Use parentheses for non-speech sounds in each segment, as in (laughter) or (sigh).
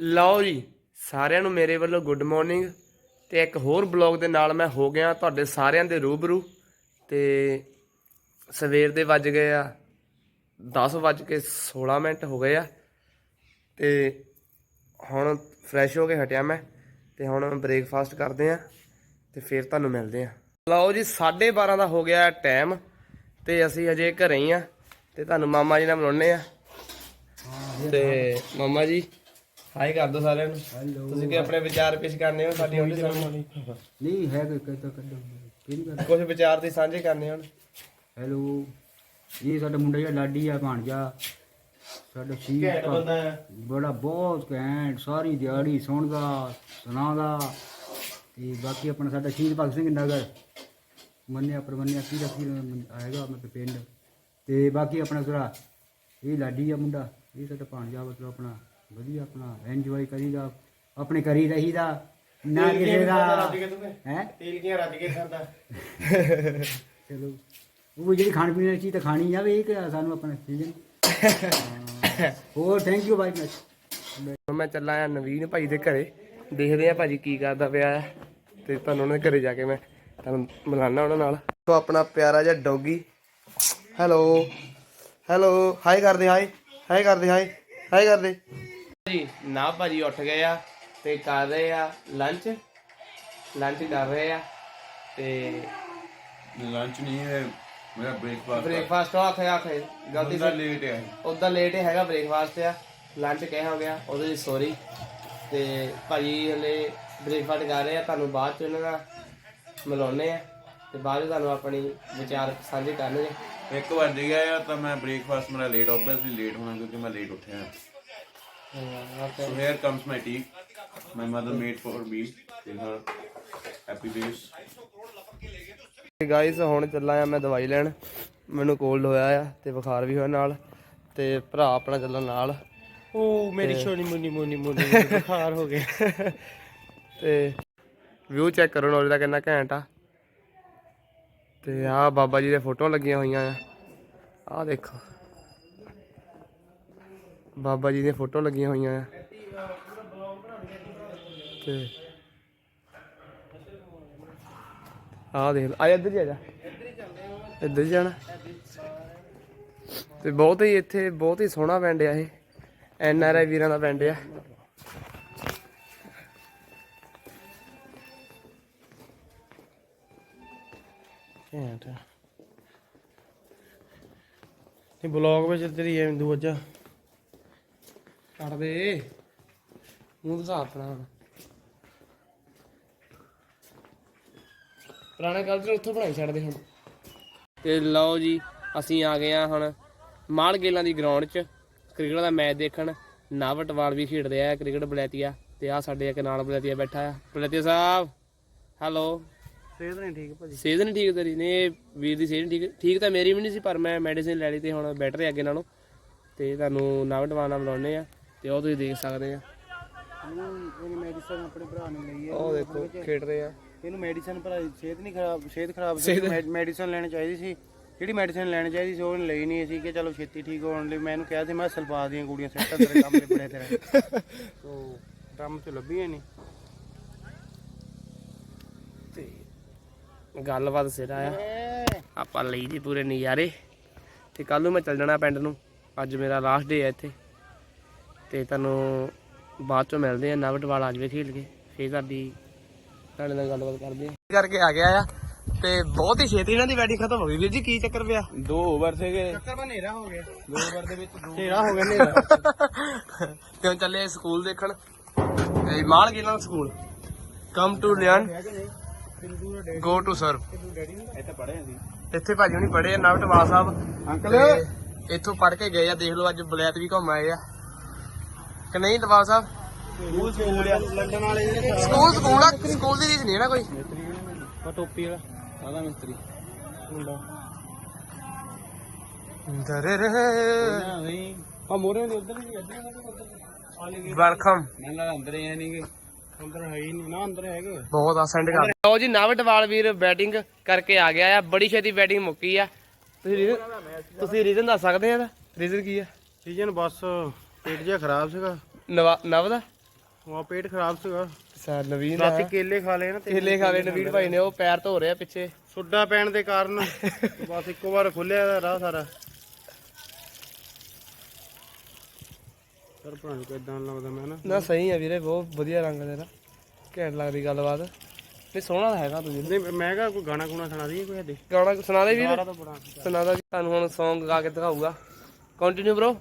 ਲਓ ਜੀ, ਸਾਰਿਆਂ ਨੂੰ ਮੇਰੇ ਵੱਲੋਂ ਗੁੱਡ ਮਾਰਨਿੰਗ ਤੇ ਇੱਕ ਹੋਰ ਬਲੌਗ ਦੇ ਨਾਲ ਮੈਂ ਹੋ ਗਿਆ ਤੁਹਾਡੇ ਸਾਰਿਆਂ ਦੇ ਰੂਬਰੂ ਤੇ ਸਵੇਰ ਦੇ ਵੱਜ ਗਏ ਆ 10 ਵੱਜ ਕੇ 16 ਮਿੰਟ ਹੋ ਗਏ ਆ ਤੇ ਹੁਣ ਫਰੈਸ਼ ਹੋ ਕੇ ਹਟਿਆ ਮੈਂ ਤੇ ਹੁਣ ਬ੍ਰੇਕਫਾਸਟ ਕਰਦੇ ਆ ਤੇ ਫਿਰ ਤੁਹਾਨੂੰ ਮਿਲਦੇ ਆ। ਲਓ ਜੀ 12:30 ਦਾ ਹੋ ਗਿਆ ਟਾਈਮ ਤੇ ਅਸੀਂ ਅਜੇ ਘਰੇ ਹੀ ਆ ਤੇ ਤੁਹਾਨੂੰ ਮਾਮਾ ਜੀ ਨਾਲ ਮਿਲਾਉਣੇ ਆ। ਤੇ ਮਾਮਾ ਜੀ ਹਾਈ ਕਰ ਦੋ ਸਾਰਿਆਂ ਨੂੰ। ਤੁਸੀਂ ਕੀ ਆਪਣੇ ਵਿਚਾਰ ਪੇਸ਼ ਕਰਨੇ ਹੋ? ਸਾਡੀ ਉਹਦੇ ਸਾਹਮਣੇ। ਨਹੀਂ ਹੈ ਕੋਈ ਕਦੋਂ ਕਦੋਂ ਕਿਹੜੀ ਗੱਲ? ਕੁਝ ਵਿਚਾਰ ਤੇ ਸਾਂਝੇ ਕਰਨੇ ਹੁਣ। ਹੈਲੋ ਇਹ ਸਾਡਾ ਮੁੰਡਾ ਜਿਹੜਾ ਲਾਡੀ ਆ ਭਾਣਜਾ। ਸਾਡਾ ਸ਼ੀਰ ਬੜਾ ਬਹੁਤ ਘੈਂਟ ਸਾਰੀ ਦਿਹਾੜੀ ਸੁਣਦਾ ਸੁਣਾਉਂਦਾ। ਤੇ ਬਾਕੀ ਆਪਣਾ ਸਾਡਾ ਸ਼ਹੀਦ ਭਗਤ ਸਿੰਘ ਨਗਰ। ਮੰਨਿਆ ਪਰਮੰਨਿਆ ਕੀ ਰੱਖੀ ਆਏਗਾ ਮਤਲਬ ਪਿੰਡ। ਤੇ ਬਾਕੀ ਆਪਣਾ ਜਿਹੜਾ ਇਹ ਲਾਡੀ ਆ ਮੁੰਡਾ। ਇਹ ਸਾਡਾ ਭਾਣਜਾ ਮਤਲਬ ਆਪਣਾ। ਵਧੀਆ ਆਪਣਾ ਐਂਜੋਏ ਕਰੀਦਾ ਆਪਣੇ ਕਰੀ ਰਹੀਦਾ ਨਾ ਕਿਸੇ ਦਾ। ਹੈ? ਤੇਲ ਕੀਆਂ ਰੱਜ ਕੇ ਖਾਂਦਾ? ਚਲੋ ਉਹ ਜਿਹੜੀ ਖਾਣ ਪੀਣ ਦੀ ਚੀਜ਼ ਤਾਂ ਖਾਣੀ ਜਾਵੇ ਇਹ ਕਿ ਸਾਨੂੰ ਆਪਣਾ ਸੀਜ਼ਨ ਹੋਰ ਥੈਂਕ ਯੂ ਬਾਈ ਮਚ ਮੈਂ ਚੱਲਾਂ ਆ ਨਵੀਨ ਭਾਈ ਦੇ ਘਰੇ। ਦੇਖਦੇ ਆ ਭਾਜੀ ਕੀ ਕਰਦਾ ਪਿਆ ਆ ਤੇ ਤੁਹਾਨੂੰ ਉਹਨਾਂ ਦੇ ਘਰੇ ਜਾ ਕੇ ਮੈਂ ਤੁਹਾਨੂੰ ਮਿਲਾਨਾ ਉਹਨਾਂ ਨਾਲ। ਸੋ ਆਪਣਾ ਪਿਆਰਾ ਜਿਹਾ ਡੌਗੀ। ਹੈਲੋ। ਹੈਲੋ। ਹਾਈ ਕਰਦੇ ਹਾਈ ਹਾਈ ਕਰਦੇ ਹਾਈ ਹਾਈ ਕਰਦੇ। ਜੀ ਨਾ ਭਾਜੀ ਉੱਠ ਗਏ ਆ ਤੇ ਕਰ ਰਹੇ ਆ ਲੰਚ ਲੰਚ ਕਰ ਰਹੇ ਆ ਤੇ ਲੰਚ ਨਹੀਂ ਹੈ ਮੇਰਾ ਬ੍ਰੇਕਫਾਸਟ ਬ੍ਰੇਕਫਾਸਟ ਆ ਖਿਆ ਖੇ ਗਲਤੀ ਸੇ ਲੇਟ ਹੈ ਉਦਾਂ ਲੇਟ ਹੈਗਾ ਬ੍ਰੇਕਫਾਸਟ ਆ। ਲੰਚ ਕਹਿ ਹੋ ਗਿਆ ਉਹਦੇ ਲਈ ਸੌਰੀ ਤੇ ਭਾਜੀ ਹਲੇ ਬ੍ਰੇਕਫਾਸਟ ਕਰ ਰਹੇ ਆ ਤੁਹਾਨੂੰ ਬਾਅਦ ਚ ਉਹਨਾਂ ਦਾ ਮਿਲਾਉਣੇ ਆ। ਤੇ ਬਾਅਦ ਚ ਤੁਹਾਨੂੰ ਆਪਣੀ ਵਿਚਾਰ ਸਾਂਝੇ ਕਰਨਗੇ। ਇੱਕ ਵੱਜ ਗਿਆ ਤਾਂ ਮੈਂ ਬ੍ਰੇਕਫਾਸਟ ਮੇਰਾ ਲੇਟ ਆਬਵੀਅਸਲੀ ਲੇਟ ਹੋਣਾ ਕਿਉਂਕਿ ਮੈਂ ਲੇਟ ਉੱਠਿਆ। Here comes my tea my mother made for me ਤੇ ਹਰ ਹੈਪੀ ਡੇਸ ਤੇ ਗਾਇਸ ਹੁਣ ਚੱਲਾਂ ਆ ਮੈਂ ਦਵਾਈ ਲੈਣ। ਮੈਨੂੰ ਕੋਲਡ ਹੋਇਆ ਆ ਤੇ ਬੁਖਾਰ ਵੀ ਹੋਇਆ ਨਾਲ ਤੇ ਭਰਾ ਆਪਣਾ ਚੱਲਣ ਨਾਲ। ਉਹ ਮੇਰੀ ਛੋਨੀ ਮੁੰਨੀ ਮੁੰਨੀ ਮੁੰਨੀ ਬੁਖਾਰ ਹੋ ਗਿਆ। ਤੇ ਵਿਊ ਚੈੱਕ ਕਰੋ ਨੌਲੇਜ ਦਾ ਕਿੰਨਾ ਘੈਂਟ ਆ। ਤੇ ਆ ਬਾਬਾ ਜੀ ਦੇ ਫੋਟੋਆਂ ਲੱਗੀਆਂ ਹੋਈਆਂ ਆ। ਆ ਦੇਖੋ। ਬਾਬਾ ਜੀ ਦੀਆਂ ਫੋਟੋ ਲੱਗੀਆਂ ਹੋਈਆਂ ਆ। ਤੇ ਆ ਦੇਖ ਆ ਇੱਧਰ ਹੀ ਆ ਜਾ। ਇੱਧਰ ਹੀ ਜਾਣਾ। ਤੇ ਬਹੁਤ ਹੀ ਇੱਥੇ ਬਹੁਤ ਹੀ ਸੋਹਣਾ ਪਿੰਡ ਆ ਇਹ। ਐਨ ਆਰ ਆਈ ਵੀਰਾਂ ਦਾ ਪਿੰਡ ਆ। ਘੈਂਟ ਇਹ ਬਲੌਗ ਵਿੱਚ ਤੇਰੀ ਐ ਦੂ ਕੱਟ ਦੇ। ਮੂੰਹ ਦਿਖਾ ਆਪਣਾ ਹੁਣ। ਪੁਰਾਣਾ ਕਲਚਰ ਉੱਥੋਂ ਬਣਾਈ ਛੱਡਦੇ ਹੁਣ। ਤੇ ਲਓ ਜੀ ਅਸੀਂ ਆ ਗਏ ਆ ਹੁਣ ਮਾਲ ਗੇਲਾਂ ਦੀ ਗਰਾਊਂਡ 'ਚ। ਕ੍ਰਿਕਟ ਦਾ ਮੈਚ ਦੇਖਣ। ਨਾਵਟਵਾਲ ਵੀ ਖੇਡਦੇ ਆ ਕ੍ਰਿਕਟ ਬਲੈਤੀਆ। ਤੇ ਆ ਸਾਡੇ ਇੱਕ ਨਾਲ ਬਲੈਤੀਆ ਬੈਠਾ ਆ। ਬਲੈਤੀਆ ਸਾਹਿਬ ਹੈਲੋ ਸਿਹਤ ਨਹੀਂ ਠੀਕ ਭਾਜੀ। ਸਿਹਤ ਨਹੀਂ ਠੀਕ ਤੇਰੀ? ਨੇ ਵੀਰ ਦੀ ਸਿਹਤ ਠੀਕ। ਠੀਕ ਤਾਂ ਮੇਰੀ ਵੀ ਨਹੀਂ ਸੀ ਪਰ ਮੈਂ ਮੈਡੀਸਿਨ ਲੈ ਲਈ ਤੇ ਹੁਣ ਬੈਟਰ ਹੈ ਅੱਗੇ ਨਾਲੋਂ। ਤੇ ਤੁਹਾਨੂੰ ਨਾਵਟਵਾਲ ਨਾਲ ਬੁਲਾਉਣੇ ਆ। ਤੇ ਉਹ ਤੁਸੀਂ ਦੇਖ ਸਕਦੇ ਆ। ਇਹਨੇ ਮੈਡੀਸਨ ਆਪਣੇ ਭਰਾ ਨੇ ਲਈ ਹੈ। ਉਹ ਦੇਖੋ ਖੇਡ ਰਹੇ ਆ। ਇਹਨੂੰ ਮੈਡੀਸਨ ਭਰਾ ਸਿਹਤ ਨਹੀਂ ਖਰਾਬ ਸਿਹਤ ਖਰਾਬ ਸੀ ਮੈਡੀਸਨ ਲੈਣੀ ਚਾਹੀਦੀ ਸੀ। ਜਿਹੜੀ ਮੈਡੀਸਨ ਲੈਣੀ ਚਾਹੀਦੀ ਸੀ ਉਹ ਲਈ ਨਹੀਂ ਸੀ ਕਿ ਚਲੋ ਛੇਤੀ ਠੀਕ ਹੋਣ ਲਈ। ਮੈਂ ਇਹਨੂੰ ਕਿਹਾ ਸੀ ਮੈਂ ਸਲਫਾ ਦੀਆਂ ਗੋਲੀਆਂ ਸੈੱਟ ਤੇਰੇ ਕੰਮ ਨਿਬੜੇ ਤੇਰੇ। (laughs) ਸੋ ਕੰਮ ਤੇ ਲੱਭੀਆਂ ਨਹੀਂ ਤੇ ਗੱਲਬਾਤ ਸਿਰ ਆਇਆ ਆਪਾਂ ਲਈ ਦੀ ਪੂਰੇ ਨਜ਼ਾਰੇ। ਤੇ ਕੱਲ ਨੂੰ ਮੈਂ ਚੱਲ ਜਾਣਾ ਪਿੰਡ ਨੂੰ। ਅੱਜ ਮੇਰਾ ਲਾਸਟ ਡੇ ਹੈ ਇੱਥੇ। ਤੇ ਤੁਹਾਨੂੰ ਬਾਅਦ ਚੋਂ ਮਿਲਦੇ ਆ ਨਵਟਵਾਲ ਅੱਜ ਵੀ ਖੇਡ ਕੇ। ਫੇਰ ਤੁਹਾਡੀ ਤੁਹਾਡੇ ਨਾਲ ਗੱਲਬਾਤ ਕਰਦੇ ਆ ਕਰਕੇ ਆ ਗਿਆ ਆ ਤੇ ਬਹੁਤ ਹੀ ਛੇਤੀ ਇਹਨਾਂ ਦੀ ਬੈਟਿੰਗ ਖਤਮ ਹੋ ਗਈ। ਵੀਰ ਜੀ ਕੀ ਚੱਕਰ ਪਿਆ? ਦੋ ਓਵਰ ਸੀਗੇ। ਚੱਕਰ ਬਾ ਹਨੇਰਾ ਹੋ ਗਿਆ। ਦੋ ਓਵਰ ਦੇ ਵਿੱਚ ਦੋ ਹਨੇਰਾ ਹੋ ਗਿਆ ਹਨੇਰਾ। ਤੇ ਹੁਣ ਚੱਲੇ ਸਕੂਲ ਦੇਖਣ। ਤੇ ਮਾਲ ਗਿਲਾਂ school? Come to learn go to serve ਇੱਥੇ ਪੜ੍ਹੇ ਸੀ ਇੱਥੇ ਭਾਜੀ ਹੁਣੀ ਪੜ੍ਹੇ ਆ ਨਵਟਵਾਲ ਸਾਹਿਬ। ਅੰਕਲ ਇੱਥੋਂ ਪੜ੍ਹ ਕੇ ਗਏ ਆ ਦੇਖ ਲਓ ਅੱਜ ਬਲੈਤ ਵੀ ਘੁੰਮ ਆਏ ਆ। ਕਿ ਨਹੀਂ ਦਵਾਲ ਸਾਹਿਬ? ਸਕੂਲ ਸਕੂਲ ਆ। ਲੰਡਨ ਵਾਲੇ ਸਕੂਲ ਸਕੂਲ ਆ ਸਕੂਲ ਦੀ ਰੀਸ ਨਹੀਂ ਹੈ ਨਾ ਕੋਈ? ਟੋਪੀ ਵਾਲਾ ਆਦਾ ਮਿਸਤਰੀ। ਮੁੰਡਾ। ਦਰੇ ਰਹੇ ਨਹੀਂ ਆ ਮੋਰੇ ਦੇ ਉਧਰ ਵੀ ਇੱਧਰ ਵੈਲਕਮ। ਮੈਨੂੰ ਲੱਗਾ ਅੰਦਰ ਹੀ ਨਹੀਂਗੇ ਅੰਦਰ ਹੈ ਹੀ ਨਹੀਂ ਨਾ ਅੰਦਰ ਹੈਗੇ ਬਹੁਤ ਆ ਸੈਂਡ ਕਰ। ਲਓ ਜੀ ਨਵਟਵਾਲ ਵੀਰ ਬੈਟਿੰਗ ਕਰਕੇ ਆ ਗਿਆ ਆ। ਬੜੀ ਛੇਤੀ ਬੈਟਿੰਗ ਮੁੱਕੀ ਆ। ਤੁਸੀਂ ਰੀਜ਼ਨ ਤੁਸੀਂ ਰੀਜ਼ਨ ਦੱਸ ਸਕਦੇ ਆ ਇਹਦਾ? ਰੀਜ਼ਨ ਕੀ ਆ? ਸੀਜ਼ਨ ਬਸ ਪੇਟ ਜਿਹਾ ਖਰਾਬ ਸੀਗਾ। ਨਵਾ- ਨਵ ਦਾ? ਉਹ ਪੇਟ ਖਰਾਬ ਸੀਗਾ। ਸਾ ਨਵੀਨ ਰਾਤੀ ਆ ਕੇਲੇ ਖਾ ਲਏ ਨਾ ਤੇ ਕੇਲੇ ਖਾ ਲਏ ਨਵੀਨ ਭਾਈ ਨੇ ਉਹ ਪੈਰ ਧੋ ਰਿਹਾ ਪਿੱਛੇ। ਸੁੱਡਾ ਪੈਣ ਦੇ ਕਾਰਨ ਬਸ ਇੱਕੋ ਵਾਰ ਖੁੱਲਿਆ ਰਾਹ ਸਾਰਾ। ਸਰ ਭਰਾ ਨੂੰ ਕਿਦਾਂ ਲੱਗਦਾ ਮੈਂ ਨਾ। ਨਾ ਸਹੀ ਆ ਵੀਰੇ ਬਹੁਤ ਵਧੀਆ ਰੰਗ ਤੇਰਾ ਘੈਂਟ ਲੱਗਦੀ ਗੱਲਬਾਤ। ਨਹੀਂ ਸੋਹਣਾ ਹੈਗਾ ਤੂੰ ਜੀ ਨਹੀਂ ਮੈਂ ਕਿਹਾ ਕੋਈ ਗਾਣਾ ਗੁਣਾ ਸੁਣਾ ਦਈਏ ਕੋਈ ਹੱਦੇ ਗਾਣਾ ਸੁਣਾ ਦੇ ਵੀਰ। ਸਾਰਾ ਤਾਂ ਦਾ ਤੁਹਾਨੂੰ ਹੁਣ Song ਗਾ ਕੇ ਦਿਖਾਊਗਾ। ਕੰਟੀਨਿਊ ਬ్రో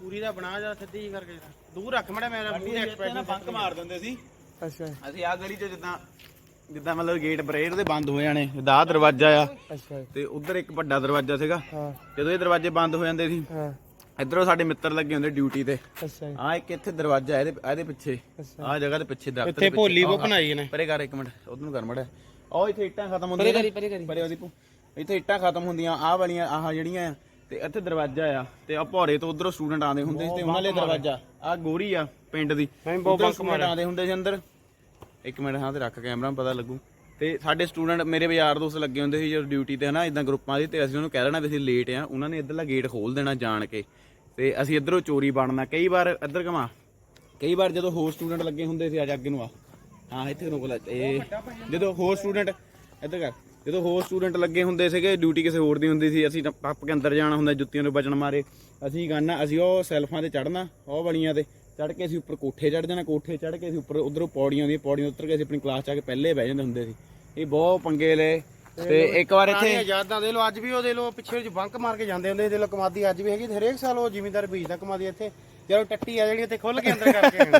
ਪੂਰੀ ਦਾ ਬਣਾ ਜਾ ਸਿੱਧੀ ਜਿਹੀ ਕਰਕੇ ਦੂਰ ਰੱਖ ਮੜਾ ਮੇਰਾ ਪੂਰੀ ਐਕਸਪੈਕਟ ਬੰਕ ਮਾਰ ਦਿੰਦੇ ਸੀ। ਅੱਛਾ। ਅਸੀਂ ਆ ਗਲੀ 'ਚ ਜਿੱਦਾਂ ਜਿੱਦਾਂ ਮਤਲਬ ਗੇਟ ਬਰੇਡ ਦੇ ਬੰਦ ਹੋ ਜਾਣੇ ਦਾ ਦਰਵਾਜ਼ਾ ਆ ਅੱਛਾ। ਤੇ ਉਧਰ ਇੱਕ ਵੱਡਾ ਦਰਵਾਜ਼ਾ ਸੀਗਾ। ਹਾਂ। ਜਦੋਂ ਇਹ ਦਰਵਾਜ਼ੇ ਬੰਦ ਹੋ ਜਾਂਦੇ ਸੀ ਹਾਂ। ਇਧਰੋਂ ਸਾਡੇ ਮਿੱਤਰ ਲੱਗੇ ਹੁੰਦੇ ਡਿਊਟੀ ਤੇ। ਅੱਛਾ। ਜੀ, ਆ ਇੱਕ ਇੱਥੇ ਦਰਵਾਜ਼ਾ ਇਹਦੇ ਇਹਦੇ ਪਿੱਛੇ। ਆ ਜਗ੍ਹਾ ਦੇ ਪਿੱਛੇ ਦਰਖਤ ਇੱਥੇ ਭੋਲੀ ਬੋ ਬਣਾਈ ਨੇ ਪਰੇ ਕਰ ਇੱਕ ਮਿੰਟ ਉਧਰ ਨੂੰ ਕਰ ਮੜਾ। ਉਹ ਇੱਥੇ ਇੱਟਾਂ ਖਤਮ ਹੁੰਦੀਆਂ ਪਰੇ ਕਰੀ ਪਰੇ ਕਰੀ। ਪਰੇ ਉਹਦੀ ਭੂ- ਇੱਥੇ ਇੱਟਾਂ ਖਤਮ ਹੁੰਦੀਆਂ ਆਹ ਵਾਲੀਆਂ ਆਹ ਜਿਹੜੀਆਂ ਆ ਤੇ ਇੱਥੇ ਦਰਵਾਜ਼ਾ ਆ ਤੇ ਆ ਭੌਰੇ ਤੋਂ ਉਧਰੋਂ ਸਟੂਡੈਂਟ ਆਉਂਦੇ ਹੁੰਦੇ ਸੀ ਤੇ ਉਹਨਾਂ ਲਈ ਦਰਵਾਜ਼ਾ। ਆ ਗੋਰੀ ਆ ਪਿੰਡ ਦੀ। ਉੱਧਰੋਂ ਸਟੂਡੈਂਟ ਆਉਂਦੇ ਹੁੰਦੇ ਸੀ ਅੰਦਰ। ਇੱਕ ਮਿੰਟ ਹਾਂ ਤੇ ਰੱਖ ਕੈਮਰਾ ਪਤਾ ਲੱਗੂ। ਤੇ ਸਾਡੇ ਸਟੂਡੈਂਟ ਮੇਰੇ ਯਾਰ ਦੋਸਤ ਲੱਗੇ ਹੁੰਦੇ ਸੀ ਜਦੋਂ ਡਿਊਟੀ ਤੇ ਹਨਾ ਇਦਾਂ ਗਰੁੱਪਾਂ ਦੀ ਤੇ ਅਸੀਂ ਉਹਨੂੰ ਕਹਿ ਦੇਣਾ ਵੀ ਅਸੀਂ ਲੇਟ ਆ। ਉਹਨਾਂ ਨੇ ਇੱਧਰਲਾ ਗੇਟ ਖੋਲ ਦੇਣਾ ਜਾਣ ਕੇ। ਤੇ ਅਸੀਂ ਇੱਧਰੋਂ ਚੋਰੀ ਬਣਨਾ। ਕਈ ਵਾਰ ਇੱਧਰ ਘਮਾ। ਕਈ ਵਾਰ ਜਦੋਂ ਹੋਰ ਸਟੂਡੈਂਟ ਲੱਗੇ ਹੁੰਦੇ ਸੀ ਅੱਜ ਅੱਗੇ ਨੂੰ ਆ। ਹਾਂ ਇੱਥੇ ਰੁਕ ਲੈ। ਇਹ ਜਦੋਂ ਹੋਰ ਸਟੂਡੈਂਟ ਇੱਧਰ ਕਰ। ਜਦੋਂ ਹੋਰ ਸਟੂਡੈਂਟ ਲੱਗੇ ਹੁੰਦੇ ਸੀਗੇ ਡਿਊਟੀ ਕਿਸੇ ਹੋਰ ਦੀ ਹੁੰਦੀ ਸੀ ਅਸੀਂ ਤਾਂ ਟੱਪ ਕੇ ਅੰਦਰ ਜਾਣਾ ਹੁੰਦਾ ਜੁੱਤੀਆਂ ਤੋਂ ਬਚਣ ਮਾਰੇ। ਅਸੀਂ ਗਾਨਾ ਅਸੀਂ ਉਹ ਸੈਲਫਾਂ ਤੇ ਚੜਨਾ ਉਹ ਵਾਲੀਆਂ ਤੇ। ਚੜ ਕੇ ਅਸੀਂ ਉੱਪਰ ਕੋਠੇ ਚੜ ਜਾਣਾ ਕੋਠੇ ਚੜ ਕੇ ਅਸੀਂ ਉੱਪਰ ਉਧਰੋਂ ਪੌੜੀਆਂ ਦੀਆਂ ਪੌੜੀਆਂ ਉੱਤਰ ਕੇ ਅਸੀਂ ਆਪਣੀ ਕਲਾਸ ਚ ਆ ਕੇ ਪਹਿਲੇ ਬਹਿ ਜਾਂਦੇ ਹੁੰਦੇ ਸੀ। ਇਹ ਬਹੁਤ ਪੰਗੇ ਲਏ। ਤੇ ਇੱਕ ਵਾਰ ਇੱਥੇ ਯਾਦਾਂ ਦੇ ਲੋ ਅੱਜ ਵੀ ਉਹ ਦੇ ਲੋ ਪਿੱਛੇ ਵਿੱਚ ਬੰਕ ਮਾਰ ਕੇ ਜਾਂਦੇ ਹੁੰਦੇ ਦੇ ਲੋ ਕਮਾਦੀ ਅੱਜ ਵੀ ਹੈਗੀ ਹਰੇਕ ਸਾਲ ਉਹ ਜ਼ਿਮੀਂਦਾਰ ਬੀਜਦਾ ਕਮਾਦੀ ਇੱਥੇ। ਜਦੋਂ ਟੱਟੀ ਆ ਜਿਹੜੀ ਇੱਥੇ ਖੁੱਲ ਕੇ ਅੰਦਰ ਕਰਕੇ ਆਣੀ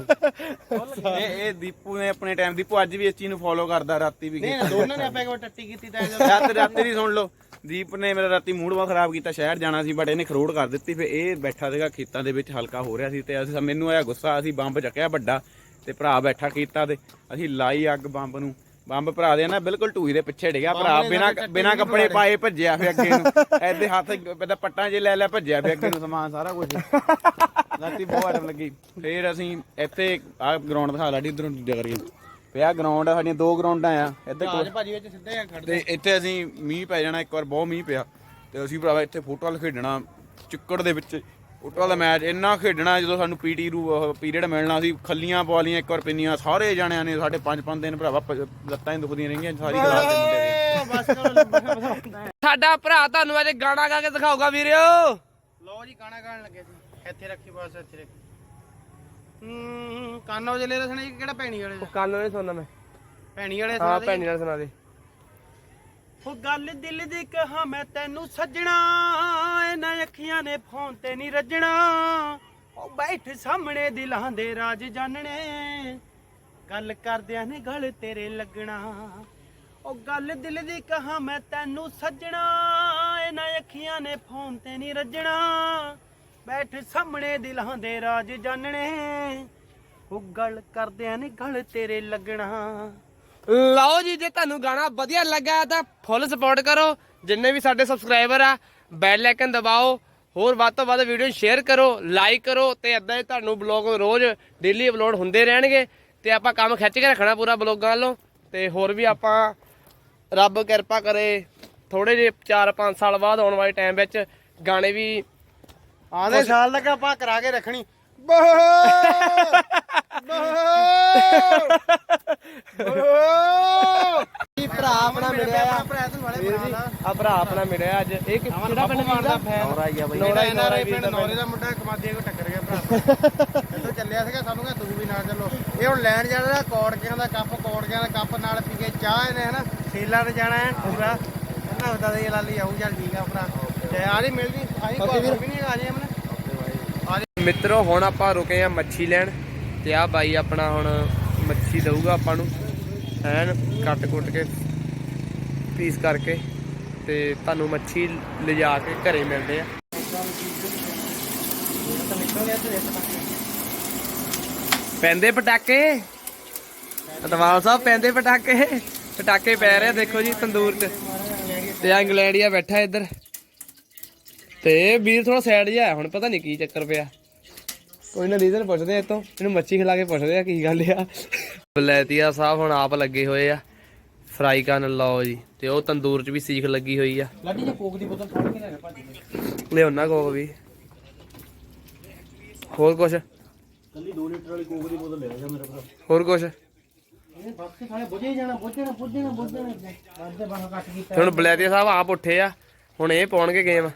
ਇਹ ਇਹ ਦੀਪੂ ਨੇ ਆਪਣੇ ਟਾਈਮ ਦੀਪੂ ਅੱਜ ਵੀ ਇਸ ਚੀਜ਼ ਨੂੰ ਫੋਲੋ ਕਰਦਾ ਰਾਤੀ ਵੀ ਨਹੀਂ ਦੋਨਾਂ ਨੇ ਆਪਾਂ ਇੱਕ ਵਾਰ ਟੱਟੀ ਕੀਤੀ ਤਾਂ (laughs) ਰਾਤ ਰਾਤੀ ਦੀ ਸੁਣ ਲਓ। ਦੀਪ ਨੇ ਮੇਰਾ ਰਾਤੀ ਮੂਡ ਵਾ ਖਰਾਬ ਕੀਤਾ ਸ਼ਹਿਰ ਜਾਣਾ ਸੀ ਬਟ ਇਹਨੇ ਖਰੋੜ ਕਰ ਦਿੱਤੀ ਫੇ ਇਹ ਬੈਠਾ ਸੀਗਾ ਖੇਤਾਂ ਦੇ ਵਿੱਚ ਹਲਕਾ ਹੋ ਰਿਹਾ ਸੀ ਤੇ ਅਸੀਂ ਮੈਨੂੰ ਆਇਆ ਗੁੱਸਾ ਅਸੀਂ ਬੰਬ ਚੱਕਿਆ ਵੱਡਾ ਤੇ ਭਰਾ ਬੈਠਾ ਕੀਤਾ ਤੇ ਅਸੀਂ ਲਾਈ ਅੱਗ ਬੰਬ ਨੂੰ। ਬੰਬ ਭਰਾ ਦੇ ਨਾ ਬਿਲਕੁਲ ਟੂਈ ਦੇ ਪਿੱਛੇ ਡਿੱਗਿਆ ਭਰਾ ਬਿਨਾ ਬਿਨਾ ਕੱਪੜੇ ਪਾਏ ਭੱਜਿਆ ਫੇ ਅੱਗੇ ਨੂੰ। ਐਦੇ ਹੱਥ ਪਤਾ ਪੱਟਾਂ 'ਚ ਲੈ ਲੈ ਭੱਜਿਆ ਫੇ ਅੱਗੇ ਨੂੰ ਸਮਾਨ ਸਾਰਾ ਕੁਝ ਰਾਤੀ ਬਹੁਤ ਅੜਮ ਲੱਗੀ। ਫੇਰ ਅਸੀਂ ਇੱਥੇ ਆ ਗਰਾਊਂਡ ਦਿਖਾ ਲਾਡੀ ਇਧਰੋਂ ਜਗਰ ਗਏ ਪਿਆ ਗਰਾਊਂਡ ਸਾਡੀਆਂ ਦੋ ਗਰਾਊਂਡਾਂ ਆ ਅੱਜ ਭਾਜੀ ਵਿੱਚ ਸਿੱਧੇ ਆ ਖੜਦੇ ਤੇ ਇੱਥੇ ਅਸੀਂ ਮੀਂਹ ਪੈ ਜਾਣਾ ਇੱਕ ਵਾਰ ਬਹੁਤ ਮੀਂਹ ਪਿਆ। ਤੇ ਅਸੀਂ ਭਰਾਵਾ ਇੱਥੇ ਫੁੱਟਬਾਲ ਖੇਡਣਾ ਚਿੱਕੜ ਦੇ ਵਿੱਚ। ਫੁੱਟਬਾਲ ਦਾ ਮੈਚ ਇੰਨਾ ਖੇਡਣਾ ਜਦੋਂ ਸਾਨੂੰ ਪੀਟੀ ਰੂ ਪੀਰੀਅਡ ਮਿਲਣਾ ਸੀ ਖੱਲੀਆਂ ਪਵਾਲੀਆਂ ਇੱਕ ਵਾਰ ਪਿੰਨੀਆਂ ਸਾਰੇ ਜਾਣਿਆਂ ਨੇ ਸਾਡੇ ਪੰਜ ਪੰਜ ਦਿਨ ਭਰਾਵਾ ਪ- ਲੱਤਾਂ ਹੀ ਦੁਖਦੀਆਂ ਰਹੀਆਂ ਸਾਰੀ ਕਲਾਸ ਦੇ ਮੁੰਡੇ ਦੀਆਂ। ਸਾਡਾ ਭਰਾ ਤੁਹਾਨੂੰ ਅੱਜ ਗਾਣਾ ਗਾ ਕੇ ਦਿਖਾਊਗਾ ਵੀਰਿਓ। ਲਓ ਜੀ ਗਾਣਾ ਗਾਣ ਲੱਗੇ ਸੀ। ਇੱਥੇ ਰੱਖੀ ਬਸ ਇੱਥੇ ਰੱਖੀ। ਹੂੰ ਕਾਨੋ ਜਲੇ ਰਸਣੇ ਜੀ ਕਿਹੜਾ ਭੈਣੀ ਵਾਲੇ ਦਾ? ਕੰਨ ਨਹੀਂ ਸੁਣਨਾ ਮੈਂ। ਭੈਣੀ ਵਾਲੇ ਹਾਂ ਸੁਣਾ ਦੇ ਭੈਣੀ ਨਾਲ ਸੁਣਾ ਦੇ ਉਹ ਗੱਲ ਦਿਲ ਦੀ ਕਹਾ ਮੈਂ ਤੈਨੂੰ ਸੱਜਣਾ, ਇਹਨਾਂ ਅੱਖੀਆਂ ਨੇ ਫੋਨ ਤੇ ਨਹੀਂ ਰੱਜਣਾ। ਉਹ ਬੈਠ ਸਾਹਮਣੇ ਦਿਲਾਂ ਦੇ ਰਾਜ ਜਾਣਨੇ, ਗੱਲ ਕਰਦਿਆਂ ਨੇ ਗਲ ਤੇਰੇ ਲੱਗਣਾ। ਉਹ ਗੱਲ ਦਿਲ ਦੀ ਕਹਾ ਮੈਂ ਤੈਨੂੰ ਸੱਜਣਾ, ਇਹਨਾਂ ਅੱਖੀਆਂ ਨੇ ਫੋਨ ਤੇ ਨਹੀਂ ਰੱਜਣਾ। ਬੈਠ ਸਾਹਮਣੇ ਦਿਲਾਂ ਦੇ ਰਾਜ ਜਾਣਨੇ, ਉਹ ਗੱਲ ਕਰਦਿਆਂ ਨੇ ਗਲ ਤੇਰੇ ਲੱਗਣਾ। ਲਓ ਜੀ, ਜੇ ਤੁਹਾਨੂੰ ਗਾਣਾ ਵਧੀਆ ਲੱਗਾ ਤਾਂ ਫੁੱਲ ਸਪੋਰਟ ਕਰੋ। ਜਿੰਨੇ ਵੀ ਸਾਡੇ ਸਬਸਕ੍ਰਾਈਬਰ ਆ ਬੈਲ ਆਈਕਨ ਦਬਾਓ। ਹੋਰ ਵੱਧ ਤੋਂ ਵੱਧ ਵੀਡੀਓ ਸ਼ੇਅਰ ਕਰੋ ਲਾਈਕ ਕਰੋ ਤੇ ਏਦਾਂ ਹੀ ਤੁਹਾਨੂੰ ਬਲੌਗ ਰੋਜ਼ ਡੇਲੀ ਅਪਲੋਡ ਹੁੰਦੇ ਰਹਿਣਗੇ। ਤੇ ਆਪਾਂ ਕੰਮ ਖਿੱਚ ਕੇ ਰੱਖਣਾ ਪੂਰਾ ਬਲੌਗਾਂ ਵੱਲੋਂ ਤੇ ਹੋਰ ਵੀ ਆਪਾਂ ਰੱਬ ਕਿਰਪਾ ਕਰੇ ਥੋੜੇ ਜਿਹੇ 4-5 ਸਾਲ ਬਾਅਦ ਆਉਣ ਵਾਲੇ ਟਾਈਮ ਵਿੱਚ ਗਾਣੇ ਵੀ ਆਂਦੇ ਸਾਲ ਤੱਕ ਆਪਾਂ ਕਰਾ ਕੇ ਰੱਖਣੀ। ਭਰਾ ਆਪਣਾ ਮਿਲਿਆ। ਆ ਭਰਾ ਆਪਣਾ ਮਿਲਿਆ ਅੱਜ। ਇਹ ਕਿ- ਕਿਹੜਾ ਪਿੰਡ ਦਾ ਨੌਰਾ ਹੀ ਆ ਬਈ। ਨੌਰਾ ਐਨ ਆਰ ਆਈ ਪਿੰਡ ਨੌਰੇ ਦਾ ਮੁੰਡਾ ਕਮਾਦੇ ਕੋ ਟੱਕਰ ਗਿਆ ਭਰਾ। (laughs) ਇੱਥੋਂ ਚੱਲਿਆ ਸੀਗਾ ਸਾਨੂੰ ਕਹਿੰਦਾ ਤੂੰ ਵੀ ਨਾਲ ਚੱਲੋ। ਇਹ ਹੁਣ ਲੈਣ ਜਾਣਾ ਦਾ ਕੌੜਕਿਆਂ ਦਾ ਕੱਪ ਕੌੜਕਿਆਂ ਦਾ ਕੱਪ ਨਾਲ ਪੀ ਕੇ ਚਾਹ ਇਹਨੇ ਹਨਾ ਸੇਲਾਂ ਤੇ ਜਾਣਾ ਹੈ ਪੂਰਾ। ਕਹਿੰਦਾ ਹੁੰਦਾ ਤੇ ਲਾਲੀ ਆਉਂ ਚੱਲ ਠੀਕ ਆ ਭਰਾ। ਤੇ ਆ ਜੀ ਮਿਲ ਜੀ ਆਹੀ ਕੋਈ ਵੀ ਨਹੀਂ ਆ ਜੀ ਹਮਨੇ ਮਿੱਤਰੋ, ਹੁਣ ਆਪਾਂ ਰੁਕੇ ਆ ਮੱਛੀ ਲੈਣ ਤੇ ਆ ਬਾਈ ਆਪਣਾ ਹੁਣ ਮੱਛੀ ਦਊਗਾ ਆਪਾਂ ਨੂੰ ਐਨ ਕੱਟ ਕੁੱਟ ਕੇ ਪੀਸ ਕਰਕੇ ਤੇ ਤੁਹਾਨੂੰ ਮੱਛੀ ਲਿਜਾ ਕੇ ਘਰੇ ਮਿਲਦੇ ਆ। ਪੈਂਦੇ ਪਟਾਕੇ? ਅਤਵਾਲ ਸਾਹਿਬ, ਪੈਂਦੇ ਪਟਾਕੇ? ਪਟਾਕੇ ਪੈ ਰਹੇ ਦੇਖੋ ਜੀ, ਤੰਦੂਰ 'ਚ। ਤੇ ਆ ਇੰਗਲੈਂਡੀਆ ਬੈਠਾ ਇੱਧਰ। ਤੇ ਵੀਰ ਥੋੜਾ ਸਾਈਡ ਜਿਹਾ ਹੁਣ ਪਤਾ ਨਹੀਂ ਕੀ ਚੱਕਰ ਪਿਆ। ਕੋਈ ਨਾ ਰੀਜ਼ਨ ਪੁੱਛਦੇ ਆ ਇਤੋਂ ਇਹਨੂੰ ਮੱਛੀ ਖਿਲਾ ਕੇ ਪੁੱਛਦੇ ਆ ਕੀ ਗੱਲ ਆ। ਬਲੈਤੀਆ ਸਾਹਿਬ ਹੁਣ ਆਪ ਲੱਗੇ ਹੋਏ ਆ। ਫਰਾਈ ਕਰਨ ਲਓ ਜੀ। ਤੇ ਉਹ ਤੰਦੂਰ 'ਚ ਵੀ ਸੀਖ ਲੱਗੀ ਹੋਈ ਆ। ਲਾਡੀ ਜੀ ਕੋਕ ਦੀ ਬੋਤਲ ਫੜ ਕੇ ਲੈ ਕੇ ਭੱਜ। ਲਿਆਉਣਾ ਕੋਕ ਵੀ। ਹੋਰ ਕੁਛ? ਕੱਲੀ 2 ਲੀਟਰ ਵਾਲੀ ਕੋਕ ਦੀ ਬੋਤਲ ਲੈ ਜਾ ਮੇਰੇ ਕੋਲ ਹੋਰ ਕੁਛ? ਇਹ ਬਾਕੀ ਸਾਰੇ ਬੁਝੇ ਜਾਣਾ ਬੁਝੇ ਜਾਣਾ ਬੁਝੇ ਜਾਣਾ ਬੁਝੇ ਜਾਣਾ। ਵੱਧ ਦੇ ਬਾਹਰ ਕੱਟ ਕੀਤਾ। ਹੁਣ ਬਲੈਤੀਆ ਸਾਹਿਬ ਆਪ ਉੱਠੇ ਆ। ਹੁਣ ਇਹ ਪਾਉਣਗੇ ਗੇਮ।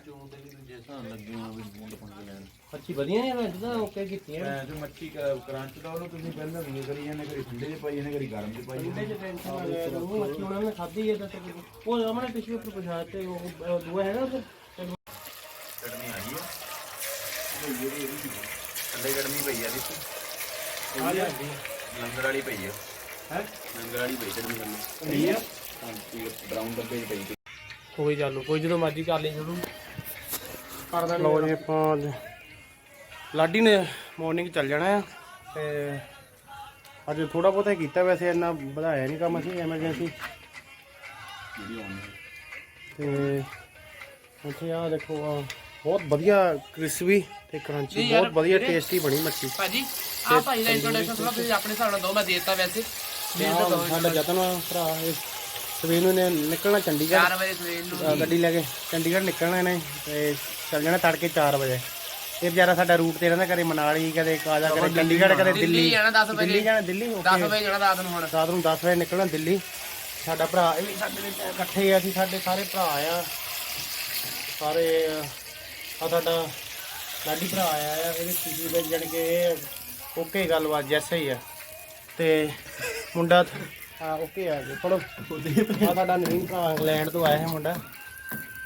ਅੱਛੀ ਵਧੀਆ ਨੇ ਵੈਸੇ ਤਾਂ ਓਕੇ ਕੀਤੀਆਂ ਜੋ ਮੱਛੀ ਕਰੰਚ ਦਾ ਉਹਨੂੰ ਤੁਸੀਂ ਪਹਿਲਾਂ ਵੀ ਕਰੀ ਜਾਂਦੇ ਕਰੀ ਠੰਡੇ 'ਚ ਪਾਈ ਜਾਂਦੇ ਕਰੀ ਗਰਮ 'ਚ ਪਾਈ ਨਾ ਲੈ ਤੂੰ ਮੱਛੀ ਉਹਨਾਂ ਨੇ ਖਾਧੀ ਹੈ ਤਾਂ ਉਹ ਸਾਹਮਣੇ ਟਿਸ਼ੂ ਉੱਪਰ ਪਛਾੜ ਤੇ ਉਹ ਉਹ ਦੂਆ ਹੈਗਾ ਉਹ ਚਟਨੀ ਆ ਗਈ ਹੈ ਥੱਲੇ ਚਟਨੀ ਪਈ ਆ ਵਿੱਚ ਆ ਲਿਆ ਲੰਗਰ ਵਾਲੀ ਪਈ ਆ। ਹੈ? ਲੰਗਰ ਵਾਲੀ ਪਈ ਚਟਨੀ ਥੱਲੇ ਸਹੀ ਆ? ਹਾਂਜੀ ਬਰਾਊਨ ਡੱਬੇ 'ਚ ਪਈ। ਕੋਈ ਚਾਲੂ ਕੋਈ ਜਦੋਂ ਮਰਜ਼ੀ ਕਰ ਲਈ ਲੋ ਜੀ ਆਪਾਂ ਅੱਜ ਲਾਡੀ ਨੇ ਮਾਰਨਿੰਗ ਚੱਲ ਜਾਣਾ ਆ ਤੇ ਅੱਜ ਥੋੜਾ ਬਹੁਤਾ ਕੀਤਾ ਵੈਸੇ ਇੰਨਾ ਵਧਾਇਆ ਨਹੀਂ ਕੰਮ ਅਸੀਂ ਐਮਰਜੈਂਸੀ ਤੇ ਇੱਥੇ ਆ ਦੇਖੋ ਆ ਬਹੁਤ ਵਧੀਆ ਕ੍ਰਿਸਪੀ ਤੇ ਕਰੰਚੀ ਬਹੁਤ ਵਧੀਆ ਟੇਸਟੀ ਬਣੀ ਮੱਛੀ। ਭਾਜੀ ਆ ਭਾਈ ਦਾ ਇੰਟਰੋਡਕਸ਼ਨ ਥੋੜਾ ਤੁਸੀਂ। ਆਪਣੇ ਹਿਸਾਬ ਨਾਲ ਦੋ ਮੈਂ ਦੇਤਾ ਵੈਸੇ। ਸਾਡਾ ਜਤਨ ਭਰਾ ਇਹ ਸਵੇਰ ਨੂੰ ਨੇ ਨਿਕਲਣਾ ਚੰਡੀਗੜ੍ਹ। 4 ਵਜੇ ਸਵੇਰ ਨੂੰ। ਗੱਡੀ ਲੈ ਕੇ ਚੰਡੀਗੜ੍ਹ ਨਿਕਲਣਾ ਇਹਨੇ ਤੇ ਚੱਲ ਜਾਣਾ ਤੜਕੇ 4 ਵਜੇ। ਇਹ ਵਿਚਾਰਾ ਸਾਡਾ ਰੂਟ ਤੇ ਰਹਿੰਦਾ ਕਦੇ ਮਨਾਲੀ ਕਦੇ ਕਾਜਾ ਕਦੇ ਚੰਡੀਗੜ੍ਹ ਕਦੇ ਦਿੱਲੀ ਦਿੱਲੀ। ਜਾਣਾ 10 ਵਜੇ। ਦਿੱਲੀ ਜਾਣਾ ਦਿੱਲੀ 10 ਵਜੇ ਜਾਣਾ ਰਾਤ ਨੂੰ ਹੁਣ। ਰਾਤ ਨੂੰ 10 ਵਜੇ ਨਿਕਲਣਾ ਦਿੱਲੀ। ਸਾਡਾ ਭਰਾ ਇਹ ਵੀ ਸਾਡੇ ਵਿੱਚ ਇਕੱਠੇ ਆ ਅਸੀਂ ਸਾਡੇ ਸਾਰੇ ਭਰਾ ਆ। ਸਾਰੇ ਆ ਸਾਡਾ ਲਾਡੀ ਭਰਾ ਆਇਆ ਆ ਇਹਦੇ ਖੁਸ਼ੀ ਦੇ ਜਾਣੀ ਕਿ ਓਕੇ ਗੱਲਬਾਤ ਜੈਸੇ ਹੀ ਆ। ਤੇ ਮੁੰਡਾ ਆ ਓਕੇ ਆ ਜੀ ਪੜੋ ਆ ਸਾਡਾ ਨਵੀਨ ਭਰਾ ਇੰਗਲੈਂਡ ਤੋਂ ਆਇਆ ਹੈ ਮੁੰਡਾ।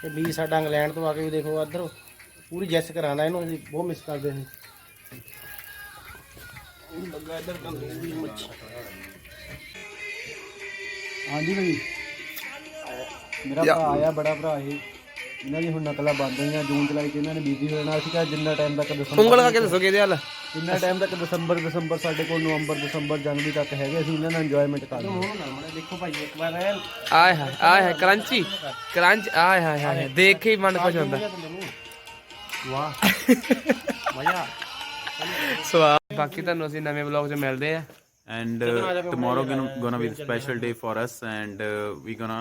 ਤੇ ਵੀ ਸਾਡਾ ਇੰਗਲੈਂਡ ਤੋਂ ਆ ਕੇ ਵੀ ਦੇਖੋ ਇੱਧਰ। ਪੂਰੀ ਜੈਸ ਕਰਾਉਂਦਾ ਇਹਨੂੰ ਅਸੀਂ ਬਹੁਤ ਮਿਸ ਕਰਦੇ ਸੀ ਲੱਗਾ ਇੱਧਰ ਤੰਦੂਰੀ ਮੱਛੀ ਹਾਂਜੀ ਭਾਈ। ਮੇਰਾ ਭਰਾ ਆਇਆ ਬੜਾ ਭਰਾ ਇਹ। ਇਹਨਾਂ ਦੀ ਹੁਣ ਨਕਲਾਂ ਬੰਦ ਹੋਈਆਂ ਜੂਨ ਜੁਲਾਈ ਚ ਇਹਨਾਂ ਨੇ ਬੀਜੀ ਹੋ ਜਾਣਾ ਅਸੀਂ ਕਿਹਾ ਜਿੰਨਾ ਟਾਈਮ ਤੱਕ ਦਸੰਬਰ ਉਂਗਲ ਕਰਕੇ ਦੱਸੋ ਕਿਹਦੇ ਹਾਲ ਜਿੰਨਾ ਟਾਈਮ ਤੱਕ ਦਸੰਬਰ ਦਸੰਬਰ ਸਾਡੇ ਕੋਲ ਨਵੰਬਰ ਦਸੰਬਰ ਜਨਵਰੀ ਤੱਕ ਹੈਗੇ ਅਸੀਂ ਇਹਨਾਂ ਨਾਲ ਇੰਜੋਇਮੈਂਟ ਕਰਦੇ ਦੇਖੋ ਭਾਈ ਇੱਕ ਵਾਰ ਆਏ ਹਾਏ ਆਏ ਹਾਏ ਕਰੰਚੀ ਕਰੰਚ ਆਏ ਹਾਏ ਹਾਏ ਦੇਖ ਕੇ ਹੀ ਮਨ ਖੁਸ਼ ਹੁੰਦਾ। ਵਾਹ ਮਜ਼ਾ ਸਵਾਦ। ਬਾਕੀ ਤੁਹਾਨੂੰ ਅਸੀਂ ਨਵੇਂ ਵਲੌਗ 'ਚ ਮਿਲਦੇ ਆ। And uh, tomorrow gonna, gonna be the special day for us and uh, we're gonna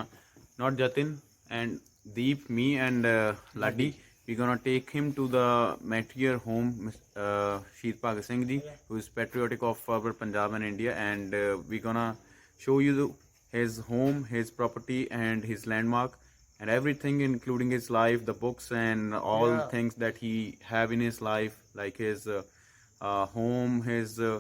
not jatin and deep me and uh, laddi we're gonna take him to the Metier home uh, Sheet Bhagat Singh ji who is patriotic of our Punjab and India and uh, we're gonna show you the, his home his property and his landmark and everything including his life the books and all things that he have in his life like his uh, uh, home his uh,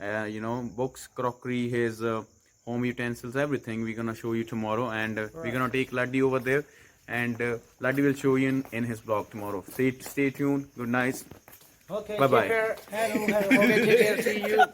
uh, you know books crockery his uh, home utensils everything we're gonna show you tomorrow and uh, we're gonna take Laddi over there and uh, will show you in, in his blog tomorrow stay, stay tuned good night Okay, Bye-bye. Hello, hello. Okay, take care. See you.